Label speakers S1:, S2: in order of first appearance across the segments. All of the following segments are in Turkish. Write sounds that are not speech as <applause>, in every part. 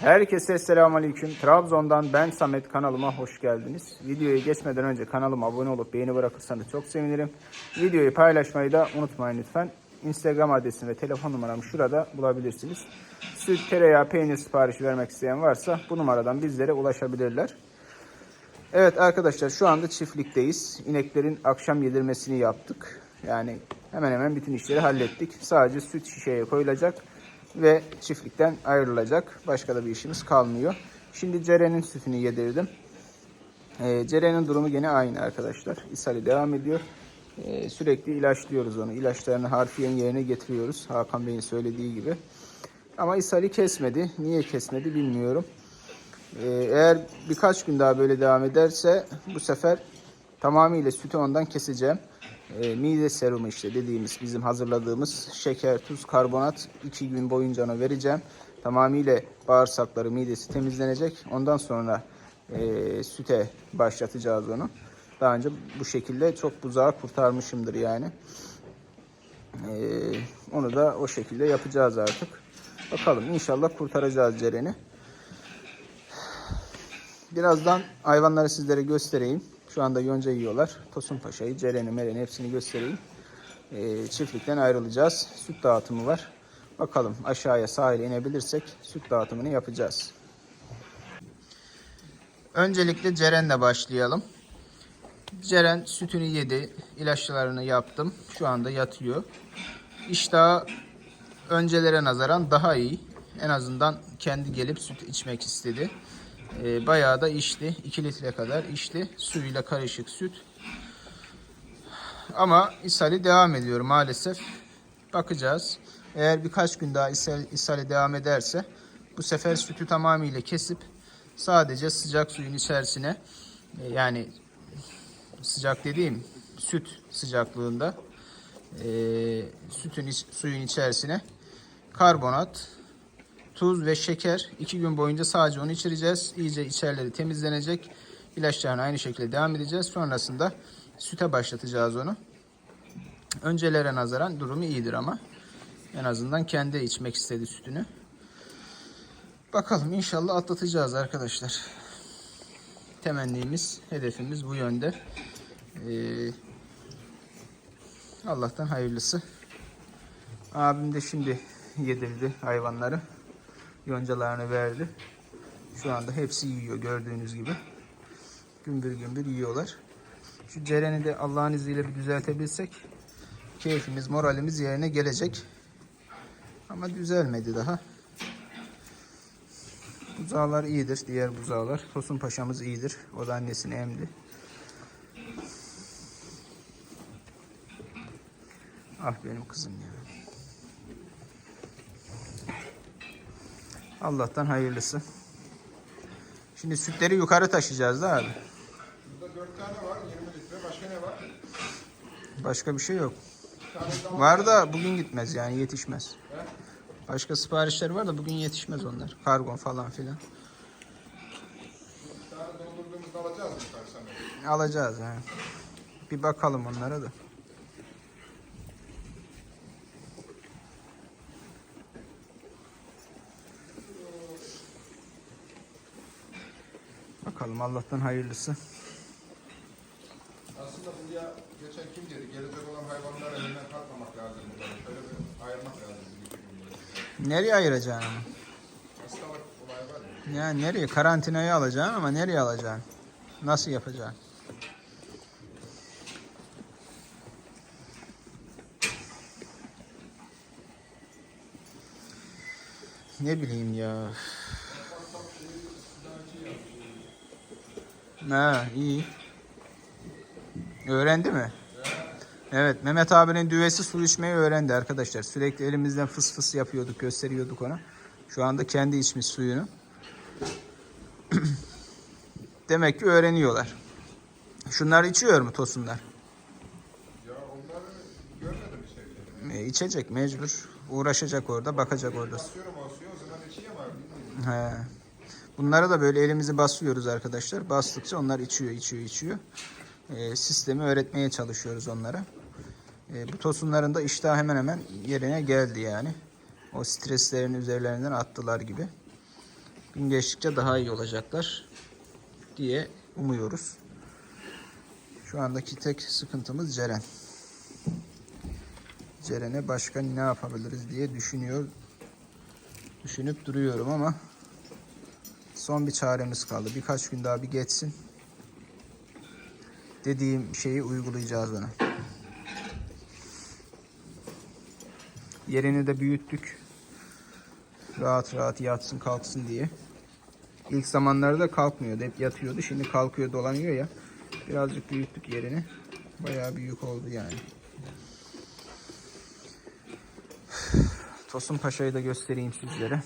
S1: Herkese selamünaleyküm. Trabzon'dan ben Samet kanalıma hoş geldiniz. Videoya geçmeden önce kanalıma abone olup beğeni bırakırsanız çok sevinirim. Videoyu paylaşmayı da unutmayın lütfen. Instagram adresim ve telefon numaramı şurada bulabilirsiniz. Süt, tereyağı, peynir siparişi vermek isteyen varsa bu numaradan bizlere ulaşabilirler. Evet arkadaşlar şu anda çiftlikteyiz. İneklerin akşam yedirmesini yaptık. Yani hemen hemen bütün işleri hallettik. Sadece süt şişeye koyulacak ve çiftlikten ayrılacak. Başka da bir işimiz kalmıyor. Şimdi Ceren'in sütünü yedirdim. Ee, Ceren'in durumu gene aynı arkadaşlar. İshali devam ediyor. Ee, sürekli ilaçlıyoruz onu. İlaçlarını harfiyen yerine getiriyoruz. Hakan Bey'in söylediği gibi. Ama ishali kesmedi. Niye kesmedi bilmiyorum. Ee, eğer birkaç gün daha böyle devam ederse bu sefer tamamıyla sütü ondan keseceğim. Ee, mide serumu işte dediğimiz bizim hazırladığımız şeker, tuz, karbonat 2 gün boyunca ona vereceğim. Tamamıyla bağırsakları, midesi temizlenecek. Ondan sonra e, süte başlatacağız onu. Daha önce bu şekilde çok buzağı kurtarmışımdır yani. Ee, onu da o şekilde yapacağız artık. Bakalım inşallah kurtaracağız Ceren'i. Birazdan hayvanları sizlere göstereyim. Şu anda yonca yiyorlar. Tosun Paşa'yı, Ceren'i, Meren'i hepsini göstereyim. Ee, çiftlikten ayrılacağız. Süt dağıtımı var. Bakalım aşağıya sahile inebilirsek süt dağıtımını yapacağız. Öncelikle Ceren'le başlayalım. Ceren sütünü yedi. ilaçlarını yaptım. Şu anda yatıyor. İştahı öncelere nazaran daha iyi. En azından kendi gelip süt içmek istedi. Ee, bayağı da içti. 2 litre kadar içti. Suyuyla karışık süt. Ama ishali devam ediyor maalesef. Bakacağız. Eğer birkaç gün daha ishal, ishali devam ederse bu sefer sütü tamamıyla kesip sadece sıcak suyun içerisine e, yani sıcak dediğim süt sıcaklığında e, sütün suyun içerisine karbonat, tuz ve şeker. iki gün boyunca sadece onu içireceğiz. İyice içerileri temizlenecek. İlaçlarına aynı şekilde devam edeceğiz. Sonrasında süte başlatacağız onu. Öncelere nazaran durumu iyidir ama. En azından kendi içmek istedi sütünü. Bakalım inşallah atlatacağız arkadaşlar. Temennimiz, hedefimiz bu yönde. Ee, Allah'tan hayırlısı. Abim de şimdi yedirdi hayvanları. Yoncalarını verdi. Şu anda hepsi yiyor gördüğünüz gibi. Gümbür gümbür yiyorlar. Şu Ceren'i de Allah'ın izniyle bir düzeltebilsek keyfimiz, moralimiz yerine gelecek. Ama düzelmedi daha. Buzağlar iyidir, diğer buzağlar. Tosun Paşa'mız iyidir. O da annesini emdi. Ah benim kızım ya. Allah'tan hayırlısı. Şimdi sütleri yukarı taşıyacağız da abi.
S2: Burada 4 tane var, 20 litre. Başka ne var?
S1: Başka bir şey yok. Var da bugün gitmez yani yetişmez. Başka siparişler var da bugün yetişmez onlar. Kargon falan filan.
S2: Alacağız
S1: yani. Bir bakalım onlara da. Bakalım Allah'tan hayırlısı.
S2: Aslında buraya geçen kim dedi? Gelecek olan hayvanlar elinden kalkmamak lazım. Şöyle bir ayırmak lazım.
S1: Nereye ayıracaksın ama?
S2: Hastalık olayı var ya.
S1: Ya nereye? Karantinaya alacaksın ama nereye alacaksın? Nasıl yapacaksın? Ne bileyim ya. Ha iyi. Öğrendi mi? Evet Mehmet abinin düvesi su içmeyi öğrendi arkadaşlar. Sürekli elimizden fıs fıs yapıyorduk gösteriyorduk ona. Şu anda kendi içmiş suyunu. <clears throat> Demek ki öğreniyorlar. Şunlar içiyor mu tosunlar?
S2: Ya onları görmedim bir şey.
S1: E, içecek mecbur. Uğraşacak orada, bakacak orada.
S2: O zaman bilmiyorum.
S1: He. Bunlara da böyle elimizi basıyoruz arkadaşlar. Bastıkça onlar içiyor, içiyor, içiyor. E, sistemi öğretmeye çalışıyoruz onlara. E, bu tosunların da iştahı hemen hemen yerine geldi yani. O streslerin üzerlerinden attılar gibi. Gün geçtikçe daha iyi olacaklar diye umuyoruz. Şu andaki tek sıkıntımız Ceren. Ceren'e başka ne yapabiliriz diye düşünüyor. Düşünüp duruyorum ama son bir çaremiz kaldı. Birkaç gün daha bir geçsin. Dediğim şeyi uygulayacağız ona. Yerini de büyüttük. Rahat rahat yatsın kalksın diye. İlk zamanlarda kalkmıyordu. Hep yatıyordu. Şimdi kalkıyor dolanıyor ya. Birazcık büyüttük yerini. Bayağı büyük oldu yani. Tosun Paşa'yı da göstereyim sizlere.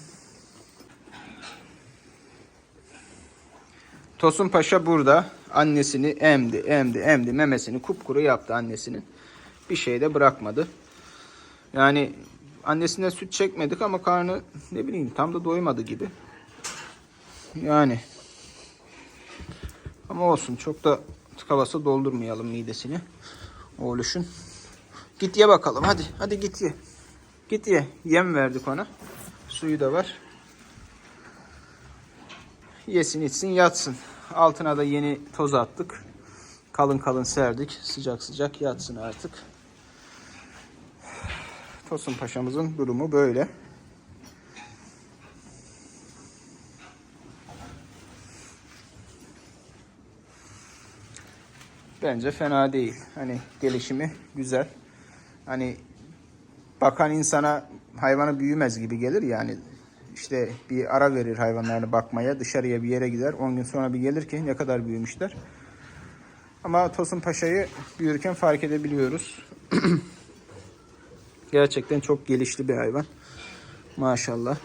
S1: Tosun Paşa burada. Annesini emdi, emdi, emdi. Memesini kupkuru yaptı annesinin. Bir şey de bırakmadı. Yani annesinden süt çekmedik ama karnı ne bileyim tam da doymadı gibi. Yani. Ama olsun çok da tıkavası doldurmayalım midesini. Oğluşun. Git ye bakalım hadi. Hadi git ye. Git ye. Yem verdik ona. Suyu da var. Yesin içsin yatsın. Altına da yeni toz attık. Kalın kalın serdik. Sıcak sıcak yatsın artık. Tosun Paşa'mızın durumu böyle. Bence fena değil. Hani gelişimi güzel. Hani bakan insana hayvanı büyümez gibi gelir yani. İşte bir ara verir hayvanlarını bakmaya. Dışarıya bir yere gider. 10 gün sonra bir gelir ki ne kadar büyümüşler. Ama Tosun Paşa'yı büyürken fark edebiliyoruz. <clears throat> Gerçekten çok gelişli bir hayvan. Maşallah.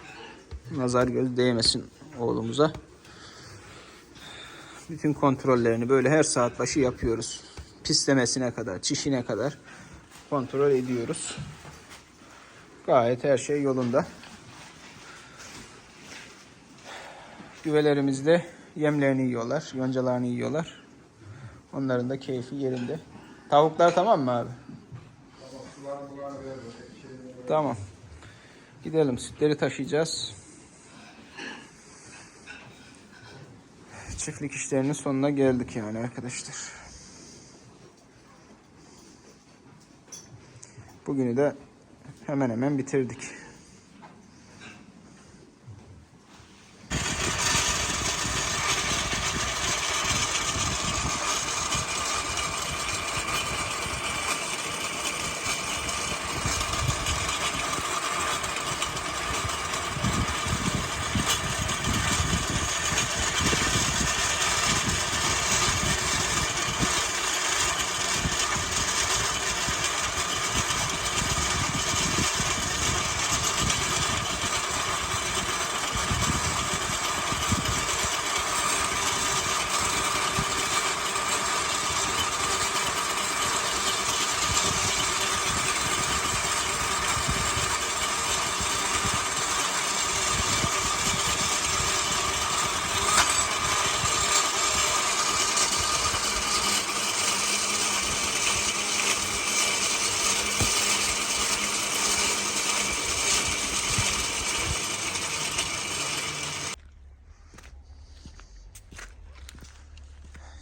S1: Nazar göz değmesin oğlumuza. Bütün kontrollerini böyle her saat başı yapıyoruz. Pislemesine kadar, çişine kadar kontrol ediyoruz. Gayet her şey yolunda. Güvelerimiz de yemlerini yiyorlar, yoncalarını yiyorlar. Onların da keyfi yerinde. Tavuklar tamam mı abi? Tamam. Gidelim sütleri taşıyacağız. Çiftlik işlerinin sonuna geldik yani arkadaşlar. Bugünü de hemen hemen bitirdik.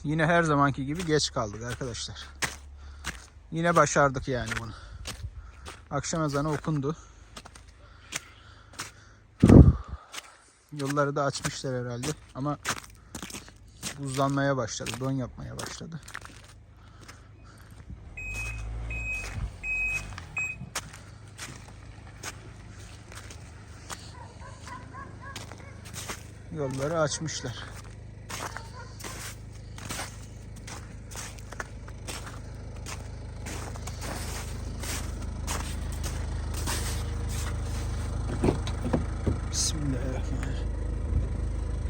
S1: Yine her zamanki gibi geç kaldık arkadaşlar. Yine başardık yani bunu. Akşam ezanı okundu. Yolları da açmışlar herhalde ama buzlanmaya başladı, don yapmaya başladı. Yolları açmışlar.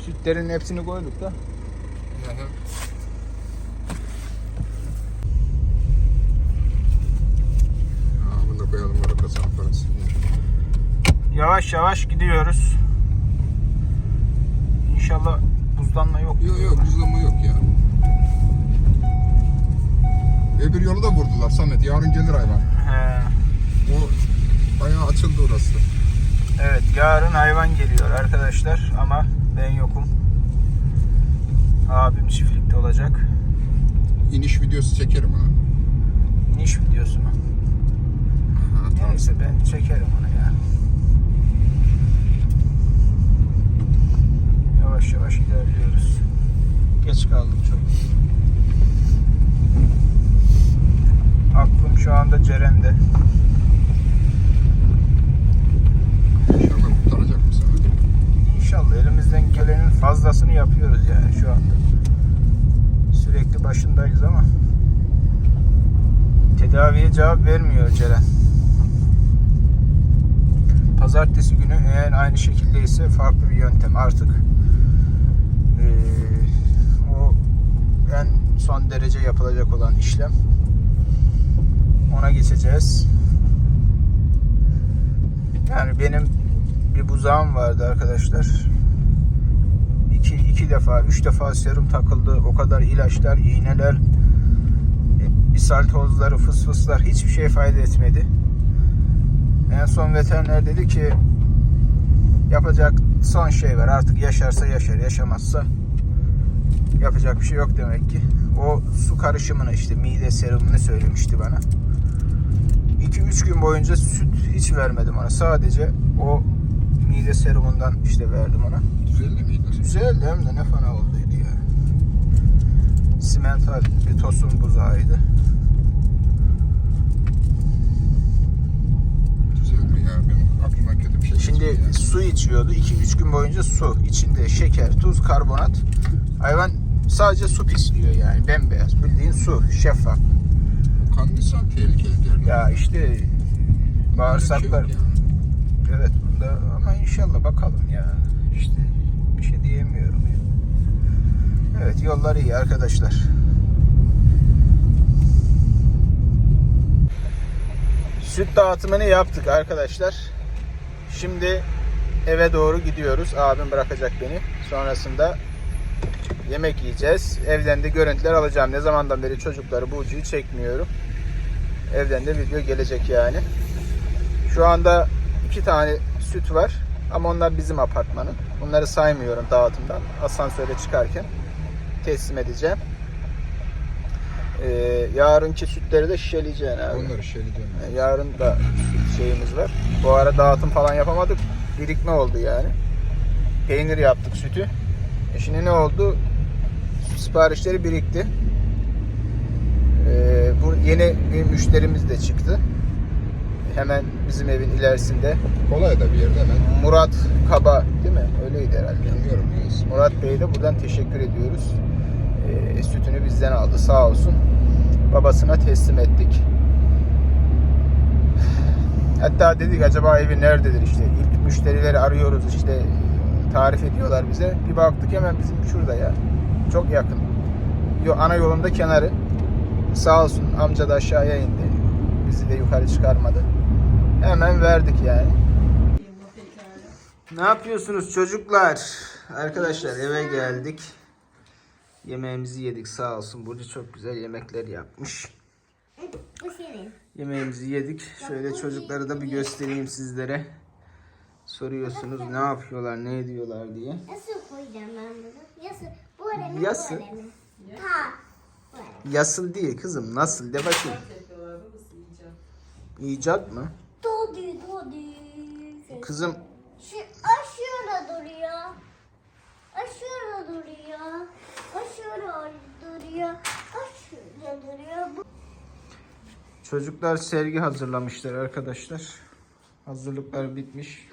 S1: Sütlerin hepsini koyduk da.
S2: Bunu da koyalım arada saflarız.
S1: Yavaş yavaş gidiyoruz. İnşallah buzlanma yok.
S2: Yok yok buzlama yok ya. Öbür yolu da vurdular Samet. Yarın gelir hayvan.
S1: He.
S2: O bayağı açıldı orası.
S1: Evet yarın hayvan geliyor arkadaşlar ama ben yokum. Abim çiftlikte olacak.
S2: İniş videosu çekerim ha.
S1: İniş videosu mu?
S2: Ha, tamam.
S1: Neyse ben çekerim onu ya. Yavaş yavaş ilerliyoruz. Geç kaldım çok. Aklım şu anda Ceren'de.
S2: İnşallah kurtaracak mı sana?
S1: İnşallah elimizden gelenin fazlasını yapıyoruz yani şu anda. Sürekli başındayız ama tedaviye cevap vermiyor Ceren. Pazartesi günü eğer aynı şekildeyse farklı bir yöntem artık eee, o en son derece yapılacak olan işlem ona geçeceğiz. Yani benim bir buzağım vardı arkadaşlar. İki, iki defa, üç defa serum takıldı. O kadar ilaçlar, iğneler, ishal tozları, fısfıslar hiçbir şey fayda etmedi. En son veteriner dedi ki yapacak son şey var. Artık yaşarsa yaşar, yaşamazsa yapacak bir şey yok demek ki. O su karışımını işte mide serumunu söylemişti bana. 2-3 gün boyunca süt hiç vermedim ona. Sadece o mide serumundan işte verdim ona.
S2: Düzeldi miydi?
S1: Güzeldi hem de ne fena olduydu ya. Simental bir tosun buzağıydı.
S2: Düzeldi ya. Benim aklıma kötü bir şey
S1: Şimdi su içiyordu. 2-3 gün boyunca su. içinde şeker, tuz, karbonat. Hayvan sadece su pisliyor yani. Bembeyaz. Bildiğin su. Şeffaf.
S2: Kandıysan tehlikeli derler.
S1: Ya işte
S2: şey
S1: bağırsaklar. Evet bunda ama inşallah bakalım ya. İşte bir şey diyemiyorum. Evet yollar iyi arkadaşlar. Süt dağıtımını yaptık arkadaşlar. Şimdi eve doğru gidiyoruz. Abim bırakacak beni. Sonrasında yemek yiyeceğiz. Evden de görüntüler alacağım. Ne zamandan beri çocukları Burcu'yu çekmiyorum. Evden de video gelecek yani. Şu anda iki tane süt var. Ama onlar bizim apartmanın. Bunları saymıyorum dağıtımdan. Asansöre çıkarken teslim edeceğim. Ee, yarınki sütleri de şişeleyeceğim abi.
S2: Onları şişeleyeceğim.
S1: Yarın da süt şeyimiz var. Bu ara dağıtım falan yapamadık. Birikme oldu yani. Peynir yaptık sütü. E şimdi ne oldu? Siparişleri birikti. Ee, bu yeni bir müşterimiz de çıktı. Hemen bizim evin ilerisinde.
S2: Kolay da bir yerde hemen.
S1: Murat Kaba değil mi? Öyleydi herhalde.
S2: Bilmiyorum ismi.
S1: Murat Bey'e de buradan teşekkür ediyoruz. Ee, sütünü bizden aldı sağ olsun. Babasına teslim ettik. Hatta dedik acaba evi nerededir işte. İlk müşterileri arıyoruz işte tarif ediyorlar bize. Bir baktık hemen bizim şurada ya. Çok yakın. Yo, ana yolunda kenarı. Sağ olsun amca da aşağıya indi. Bizi de yukarı çıkarmadı. Hemen verdik yani. Ne yapıyorsunuz çocuklar? Arkadaşlar eve geldik. Yemeğimizi yedik sağ olsun. Burcu çok güzel yemekler yapmış.
S3: Bu senin.
S1: Yemeğimizi yedik. Şöyle çocukları da bir göstereyim sizlere. Soruyorsunuz ne yapıyorlar, ne ediyorlar diye.
S3: Nasıl koyacağım ben bunu? Yası. Bu arada mı?
S1: Yası.
S3: Bu arada mı? Ha. Bu arada.
S1: Yasıl değil kızım, nasıl de bakayım. İcat mı?
S3: Dodi dodi.
S1: Kızım
S3: Şu aşağıda duruyor. Aşağıda duruyor. Aşağıda duruyor. Aşağıda duruyor.
S1: Çocuklar sergi hazırlamışlar arkadaşlar. Hazırlıklar bitmiş.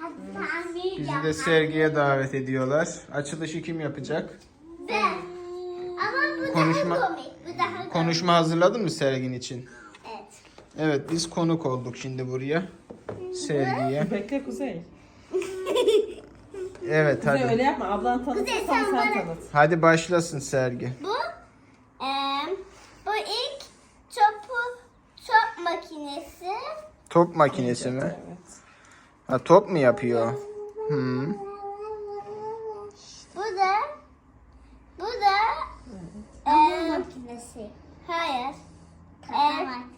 S1: Bizi de sergiye davet ediyorlar. Açılışı kim yapacak?
S3: Ben. Ama bu
S1: Konuşma-
S3: daha komik. Bu daha komik.
S1: Konuşma hazırladın mı sergin için?
S3: Evet.
S1: Biz konuk olduk şimdi buraya. Sergiye.
S4: Bekle Kuzey. <laughs>
S1: Evet
S4: Kuzey
S1: hadi.
S4: öyle yapma. Ablan tanıtırsan
S3: Kuzey, sen
S4: sen
S3: bana-
S4: tanıt.
S1: Hadi başlasın sergi.
S3: Bu eee bu ilk topu top makinesi.
S1: Top makinesi mi?
S4: Evet.
S1: Ha top mu yapıyor? Hmm.
S3: Bu da bu da eee makinesi. Hayır. E, makinesi.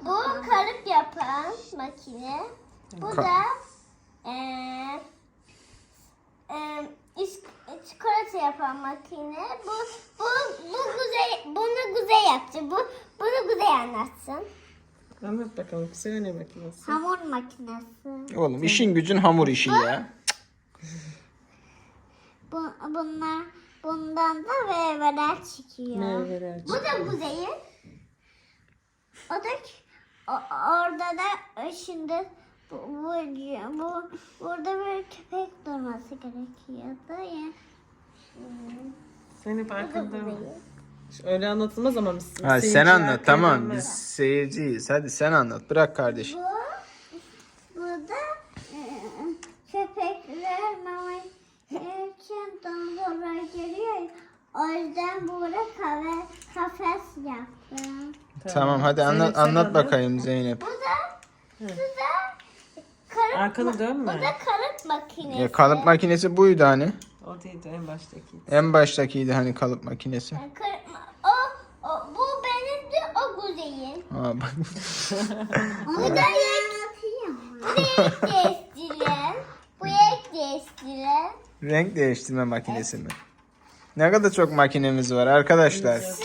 S3: Bu kalıp yapan makine. Bu
S1: Ka-
S3: da e, e, iç- çikolata yapan makine. Bu bu bu Kuzey bunu Kuzey yaptı. Bu bunu Kuzey anlatsın.
S4: Anlat bakalım kuzey ne makinesi?
S3: Hamur makinesi.
S1: Oğlum işin gücün hamur işi ya.
S3: Bu, bunlar bundan da meyveler çıkıyor.
S4: Meyveler
S3: Bu da Kuzey'in. O da orada da şimdi bu, bu, bu burada bir köpek durması gerekiyordu ya. Bu da
S4: farkında mı?
S3: Kuzey'in.
S4: Öyle anlatılmaz ama biz
S1: Ha, sen anlat tamam
S4: öğrenmez.
S1: biz seyirciyiz. Hadi sen anlat bırak kardeşim.
S3: Bu burada e, köpekler mama yerken dondurular geliyor. O yüzden burada kafe, kafes yaptım.
S1: Tamam hadi
S4: Zeynep,
S1: anlat
S4: sen
S1: anlat
S4: anlat.
S1: bakayım Zeynep.
S3: Bu da bu da karıp,
S4: Arkanı
S3: bu
S4: dönme.
S3: da karıp makinesi.
S1: Ya kalıp makinesi buydu hani.
S4: O değildi en baştaki.
S1: En baştakiydi hani kalıp makinesi.
S3: Karıp, o, o, bu benim de o Kuzey'in.
S1: Ha, bak. <laughs>
S3: Bu da yek, bu da yek değiştiren. Bu yek değiştiren.
S1: Renk değiştirme makinesi mi? Ne kadar çok makinemiz var arkadaşlar.
S3: Su,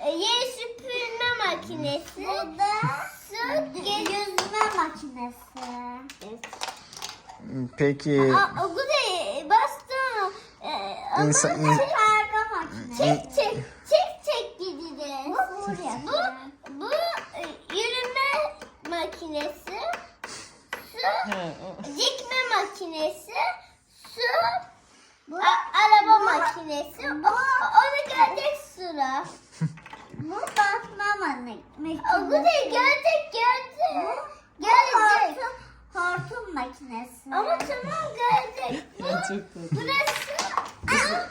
S3: e, yer süpürme makinesi. Bu da su yüzme makinesi.
S1: Peki
S3: Aa, o Kuzey bastı. Ee,
S1: İnsan-
S3: sonra karga makinesi. Çek çek çek çek gideceğiz. Bu, bu e, yürüme makinesi. Su
S4: o.
S3: Dikme makinesi, su, a- araba makinesi, o, onu görecek sıra. <laughs> Bu basma makinesi. O Kuzey görecek görecek. Görecek. Hortum makinesi. Ama tamam görecek. <laughs> Bu,
S4: Ya
S3: burası.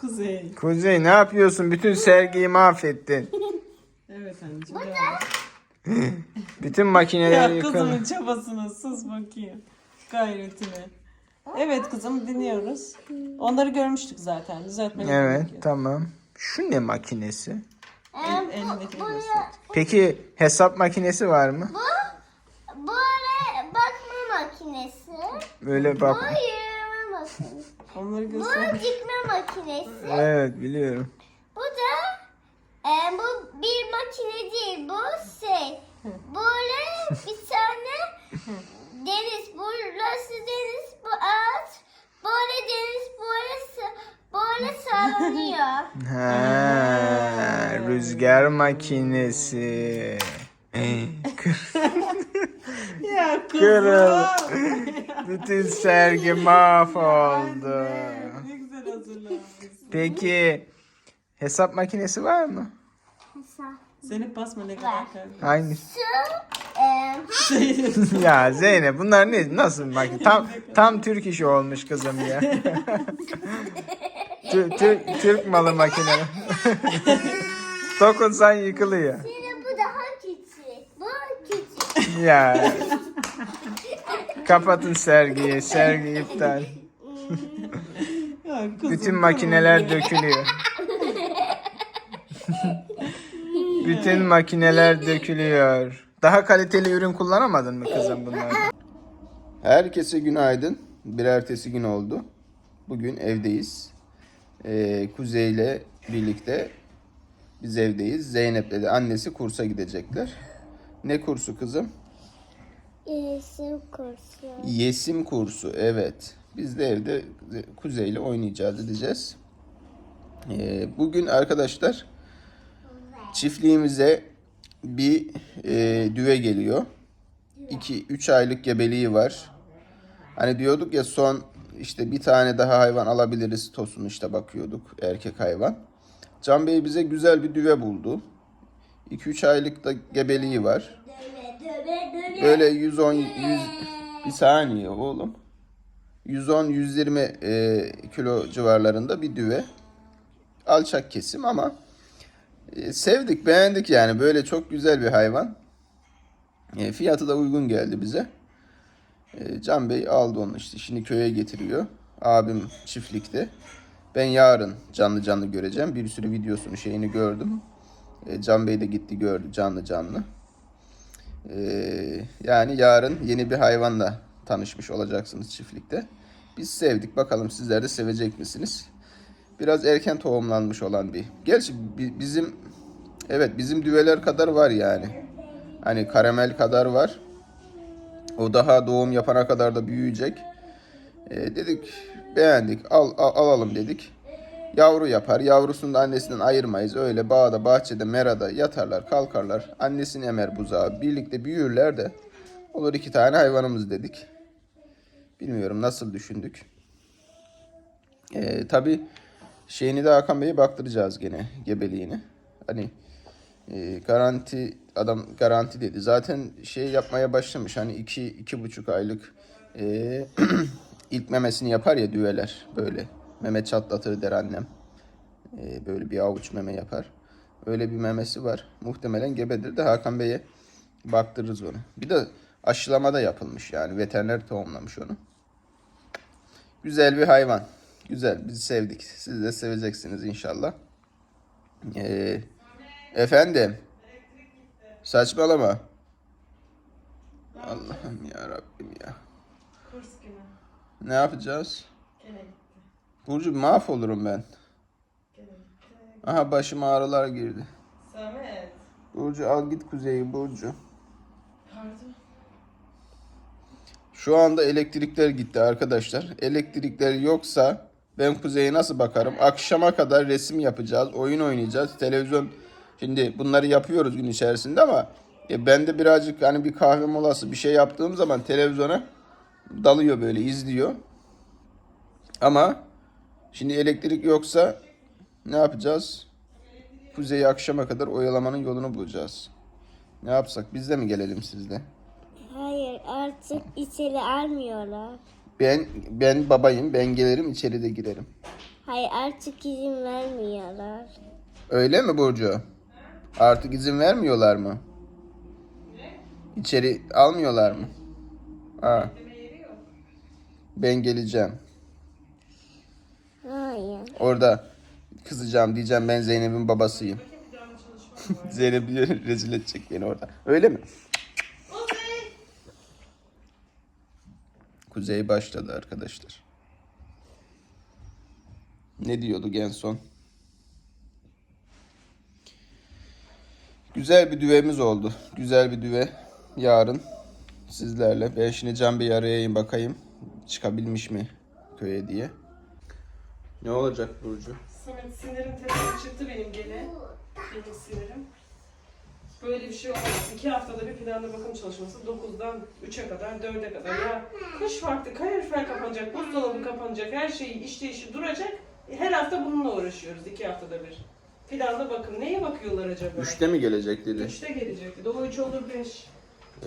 S4: Kuzey.
S1: Kuzey ne yapıyorsun? Bütün sergiyi mahvettin. <laughs>
S4: Evet anneciğim. devam.
S1: Bütün makineleri
S4: Ya
S1: yıkadın.
S4: kızımın çabasına sus bakayım. Gayretine. Evet kızım dinliyoruz. Onları görmüştük zaten. Düzeltmene
S1: Evet
S4: gerek yok.
S1: tamam. Şu ne makinesi?
S4: El, elindekini
S3: Bu,
S4: göster.
S1: Peki hesap makinesi var mı?
S3: bu böyle bakma makinesi.
S1: Böyle
S3: Bu
S1: bak.
S3: yürüme makinesi.
S4: Onları
S3: Bu
S4: göster.
S3: dikme makinesi.
S1: Evet biliyorum.
S3: Bu da e, bu bir makine değil bu şey. Böyle bir tane deniz. Burası deniz bu ağaç. Böyle deniz burası böyle sallanıyor. <laughs>
S1: Ha, rüzgar makinesi. <laughs>
S4: Ya.
S1: Kırıl. Bütün sergi mahvoldu.
S4: Anne, Ne güzel hazırlanmışsın.
S1: Peki hesap makinesi var mı?
S4: Zeynep basma ne kadar kaldı.
S3: Şu e,
S1: ya Zeynep bunlar ne nasıl makine? Tam tam Türk işi olmuş kızım ya. Tü- Tü- Türk malı makine. Dokunsan yıkılıyor.
S3: yine bu daha küçük. Bu küçük.
S1: Ya. Kapatın sergiyi. Sergi iptal.
S4: Ya kızım,
S1: Bütün makineler dökülüyor. <laughs> Bütün makineler dökülüyor. Daha kaliteli ürün kullanamadın mı kızım bunlardan? Herkese günaydın. Bir ertesi gün oldu. Bugün evdeyiz. Ee, Kuzey ile birlikte biz evdeyiz. Zeynep'le de annesi kursa gidecekler. Ne kursu kızım?
S3: Resim kursu.
S1: Yesim kursu evet. Biz de evde Kuzey ile oynayacağız edeceğiz. Ee, bugün arkadaşlar çiftliğimize bir e, düve geliyor. 2-3 aylık gebeliği var. Hani diyorduk ya son işte bir tane daha hayvan alabiliriz tosunu işte bakıyorduk erkek hayvan. Can Bey bize güzel bir düve buldu. 2-3 aylık da gebeliği var. Böyle 110 100 bir saniye oğlum. 110 120 e, kilo civarlarında bir düve. Alçak kesim ama e, sevdik, beğendik yani. Böyle çok güzel bir hayvan. E, fiyatı da uygun geldi bize. E, Can Bey aldı onu işte. Şimdi köye getiriyor. Abim çiftlikte. Ben yarın canlı canlı göreceğim. Bir sürü videosunu şeyini gördüm. Can Bey de gitti gördü canlı canlı. Yani yarın yeni bir hayvanla
S5: tanışmış olacaksınız çiftlikte. Biz sevdik. Bakalım sizler de sevecek misiniz? Biraz erken tohumlanmış olan bir. Gerçi bi- bizim evet bizim düveler kadar var yani. Hani karamel kadar var. O daha doğum yapana kadar da büyüyecek. Ee, dedik beğendik al, al- alalım dedik. Yavru yapar. Yavrusunu da annesinden ayırmayız. Öyle bağda, bahçede, merada yatarlar, kalkarlar. Annesini emer buzağı. Birlikte büyürler de olur iki tane hayvanımız dedik. Bilmiyorum nasıl düşündük. Ee, tabii şeyini de Hakan Bey'e baktıracağız gene gebeliğini. Hani e, garanti adam garanti dedi. Zaten şey yapmaya başlamış. Hani iki iki buçuk aylık e, <clears throat> ilk memesini yapar ya düveler böyle. Meme çatlatır der annem. E, böyle bir avuç meme yapar. Öyle bir memesi var. Muhtemelen gebedir de Hakan Bey'e baktırırız onu. Bir de aşılama da yapılmış yani. Veteriner tohumlamış onu. Güzel bir hayvan. Güzel. Biz sevdik. Siz de seveceksiniz inşallah. Ee, efendim. Saçmalama. Allah'ım ya Rabbim ya.
S4: Kurs günü.
S5: Ne yapacağız?
S4: Gene gitti.
S5: Burcu mahvolurum ben.
S4: Gene gitti.
S5: Aha başıma ağrılar girdi.
S4: Samet.
S5: Burcu al git kuzeyi Burcu.
S4: Pardon.
S5: Şu anda elektrikler gitti arkadaşlar. Elektrikler yoksa ben kuzeye nasıl bakarım? Akşama kadar resim yapacağız, oyun oynayacağız. Televizyon şimdi bunları yapıyoruz gün içerisinde ama e, ben de birazcık hani bir kahve molası bir şey yaptığım zaman televizyona dalıyor böyle izliyor. Ama şimdi elektrik yoksa ne yapacağız? Kuzeyi akşama kadar oyalamanın yolunu bulacağız. Ne yapsak? Biz de mi gelelim sizle?
S6: Hayır artık içeri almıyorlar.
S5: Ben ben babayım. Ben gelirim içeri de girerim.
S6: Hayır artık izin vermiyorlar.
S5: Öyle mi Burcu? Artık izin vermiyorlar mı? İçeri almıyorlar mı? Ha. Ben geleceğim.
S6: Hayır.
S5: Orada kızacağım diyeceğim ben Zeynep'in babasıyım. <laughs> Zeynep <laughs> rezil edecek beni orada. Öyle mi? Kuzey başladı arkadaşlar. Ne diyorduk en? Güzel bir düvemiz oldu. Güzel bir düve. Yarın sizlerle. Ben şimdi Can Bey'i arayayım bakayım. Çıkabilmiş mi köye diye. Ne olacak Burcu?
S4: Sinirim tepeme çıktı benim gene. Benim sinirim. Böyle bir şey olmaz. İki haftada bir planlı bakım çalışması. 9'dan 3'e kadar, 4'e kadar. Ya kış vakti kalorifer kapanacak, buzdolabı kapanacak, her şey işleyişi duracak. Her hafta bununla uğraşıyoruz iki haftada bir. Planlı bakım. Neye bakıyorlar acaba?
S5: Üçte mi gelecek dedi.
S4: Üçte gelecekti. De o üç olur beş.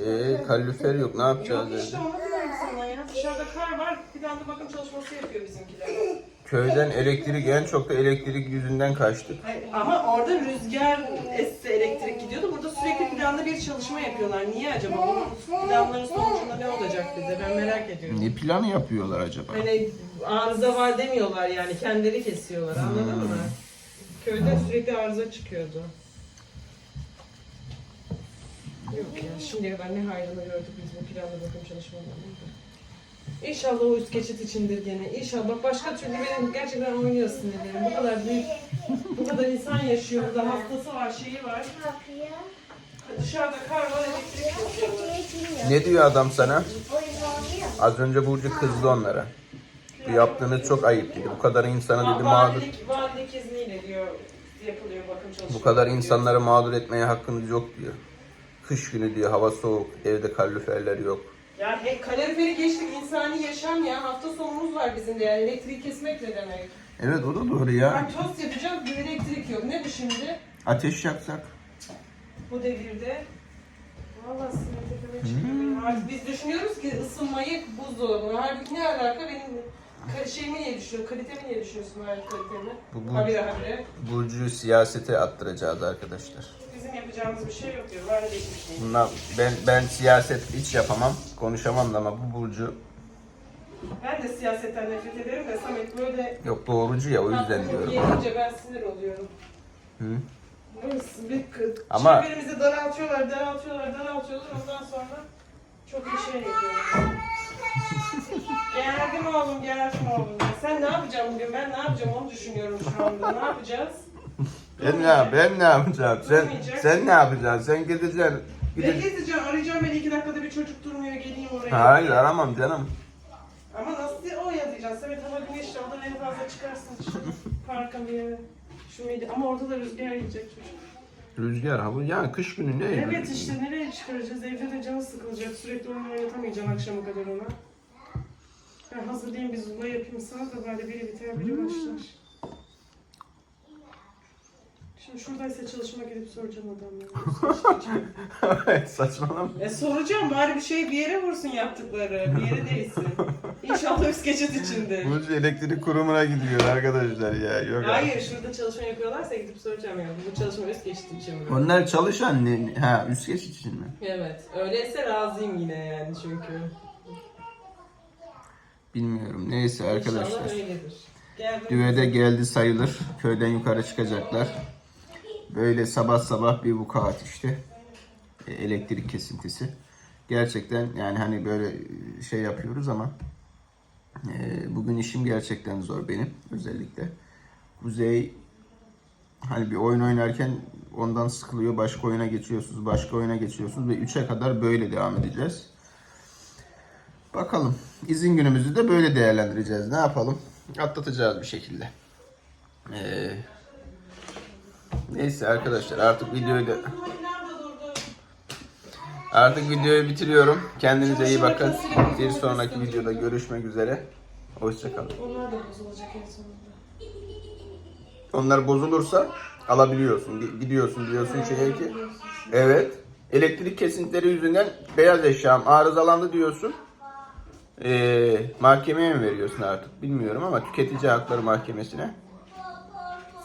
S5: Eee kalorifer yok ne yapacağız
S4: Yok işte
S5: dedi.
S4: onu diyorum sana ya. Dışarıda kar var. Planlı bakım çalışması yapıyor bizimkiler.
S5: Köyden elektrik en çok da elektrik yüzünden kaçtık.
S4: Hayır, ama orada rüzgar esse elektrik gidiyordu. Burada sürekli planlı bir çalışma yapıyorlar. Niye acaba? Bunun planların sonucunda ne olacak bize? Ben merak ediyorum.
S5: Ne planı yapıyorlar acaba?
S4: Hani arıza var demiyorlar yani. Kendileri kesiyorlar. Anladın mı? Köyde sürekli arıza çıkıyordu. Yok ya şimdiye kadar ne hayrını gördük biz bu planlı bakım çalışmalarında. İnşallah o üst geçit içindir gene. İnşallah başka türlü benim gerçekten oynuyor sinirlerim. Bu kadar büyük, bu kadar insan yaşıyor. Burada hastası var, şeyi var.
S6: Ne yapıyor?
S4: Dışarıda kar var, elektrik yok.
S6: Geçmiyor.
S5: Ne diyor adam sana? Az önce Burcu kızdı onlara. Bu yaptığınız çok ayıp dedi. Bu kadar insanı dedi mağdur.
S4: Valilik, valilik izniyle diyor yapılıyor bakım çalışmaları.
S5: Bu kadar
S4: diyor.
S5: insanları mağdur etmeye hakkınız yok diyor. Kış günü diyor hava soğuk, evde kaloriferler yok.
S4: Ya he, kaloriferi geçtik insani yaşam ya. Hafta sonumuz var bizim de yani elektriği kesmek ne demek?
S5: Evet o da doğru ya.
S4: Ben tost yapacağım bir elektrik yok. Ne bu şimdi?
S5: Ateş yaksak.
S4: Bu devirde. Vallahi sinir tepeme çıkıyor. Artık biz düşünüyoruz ki ısınmayı buzdolabı. Halbuki ne alaka benim ka- şeyimi niye düşünüyorsun? Kalitemi niye düşünüyorsun hayat kalitemi?
S5: Bu- bu-
S4: Habire habire.
S5: Burcu'yu siyasete attıracağız arkadaşlar.
S4: Bizim yapacağımız bir şey yok diyor. Var değil bir şey.
S5: Bunlar, ben ben siyaset hiç yapamam, konuşamam da ama bu Burcu
S4: Ben de siyasetten nefret ederim de Samet böyle
S5: yok doğrucu ya o yüzden diyorum.
S4: Gelince ben sinir oluyorum.
S5: Hı?
S4: Burası bir kı-
S5: Ama-
S4: çevremizi daraltıyorlar, daraltıyorlar, daraltıyorlar. Ondan sonra çok bir şey yapıyorlar. <laughs> Geldim oğlum, geldim oğlum. Sen ne yapacaksın bugün? Ben ne yapacağım onu düşünüyorum şu anda. Ne yapacağız?
S5: Ben ne, ben ne yapacağım? Sen,
S4: Durmayacak.
S5: sen ne yapacaksın? Sen gideceksin.
S4: Ne
S5: Gideceksin.
S4: gezeceğim? Arayacağım beni iki dakikada bir çocuk durmuyor geleyim oraya.
S5: Hayır aramam canım.
S4: Ama nasıl o yazacaksın? Samet hava güneşli oradan en fazla çıkarsın işte. Parka bir yere. Şu miydi? Ama orada da rüzgar yiyecek çocuk.
S5: Rüzgar hava yani kış günü ne?
S4: Evet işte nereye çıkaracağız? Evde de canı sıkılacak. Sürekli onu oynatamayacaksın akşama kadar ona. Ben hazırlayayım bir zula yapayım sana da böyle biri biter biri başlar. Şimdi şuradaysa çalışma gidip soracağım adamlara. <laughs>
S5: Saçmalama.
S4: e soracağım bari bir şey bir yere vursun yaptıkları. Bir yere değsin. <laughs> İnşallah üst geçit içinde.
S5: Bu elektrik kurumuna gidiyor arkadaşlar ya. Yok abi.
S4: Hayır şurada çalışma yapıyorlarsa gidip soracağım yani. Bu çalışma üst geçit için mi?
S5: Onlar çalışan ne? Ha üst geçit için mi?
S4: Evet. Öyleyse razıyım yine yani çünkü.
S5: Bilmiyorum. Neyse arkadaşlar.
S4: İnşallah öyledir. Geldim.
S5: Düve de geldi sayılır. Köyden yukarı çıkacaklar. Böyle sabah sabah bir vukuat işte. E, Elektrik kesintisi. Gerçekten yani hani böyle şey yapıyoruz ama e, bugün işim gerçekten zor benim özellikle. Kuzey hani bir oyun oynarken ondan sıkılıyor. Başka oyuna geçiyorsunuz. Başka oyuna geçiyorsunuz ve 3'e kadar böyle devam edeceğiz. Bakalım. İzin günümüzü de böyle değerlendireceğiz. Ne yapalım? Atlatacağız bir şekilde. Ee, neyse arkadaşlar artık videoyu da artık videoyu bitiriyorum. Kendinize iyi bakın. Bir sonraki videoda görüşmek üzere. Hoşçakalın.
S4: Onlar da bozulacak en sonunda.
S5: Onlar bozulursa alabiliyorsun. Gi- Gidiyorsun diyorsun şeye ki. Evet. Elektrik kesintileri yüzünden beyaz eşyam arızalandı diyorsun. Ee, mahkemeye mi veriyorsun artık bilmiyorum ama tüketici hakları mahkemesine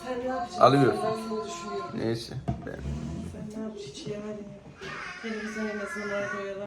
S4: Sen ne yapacaksın? Ben düşünüyorum.
S5: neyse ben
S4: Sen ne yapacaksın hiç yani. Televizyon en azından oyalan.